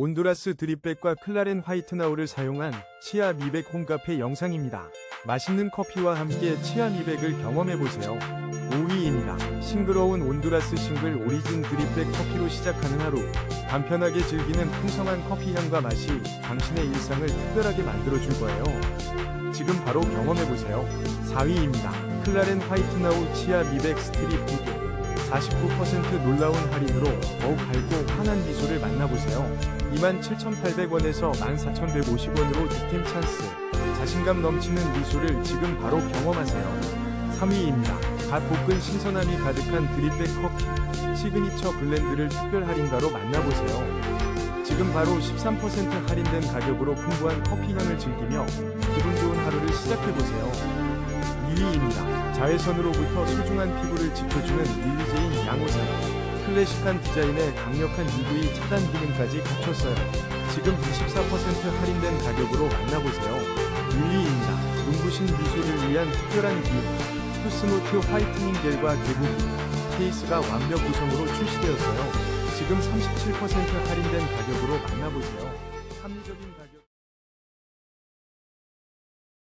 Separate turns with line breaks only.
온두라스 드립백과 클라렌 화이트나우를 사용한 치아 미백 홈카페 영상입니다. 맛있는 커피와 함께 치아 미백을 경험해보세요. 5위입니다. 싱그러운 온두라스 싱글 오리진 드립백 커피로 시작하는 하루. 간편하게 즐기는 풍성한 커피 향과 맛이 당신의 일상을 특별하게 만들어줄 거예요. 지금 바로 경험해보세요. 4위입니다. 클라렌 화이트나우 치아 미백 스트립 푸드. 49% 놀라운 할인으로 더욱 밝고 환한 미소를 만나보세요. 27,800원에서 14,150원으로 득템 찬스. 자신감 넘치는 미소를 지금 바로 경험하세요. 3위입니다. 갓 볶은 신선함이 가득한 드립백 커피. 시그니처 블렌드를 특별 할인가로 만나보세요. 지금 바로 13% 할인된 가격으로 풍부한 커피 향을 즐기며 기분 좋은 하루를 시작해보세요. 2위입니다. 자외선으로부터 소중한 피부를 지켜주는 릴리제인 양호산. 클래식한 디자인에 강력한 UV 차단 기능까지 갖췄어요. 지금 24% 할인된 가격으로 만나보세요. 1위입니다. 눈부신 미소를 위한 특별한 기능. 투스노트 화이트닝 젤과 개구기. 케이스가 완벽 구성으로 출시되었어요. 지금 37% 할인된 가격으로 만나보세요. 합리적인 가격.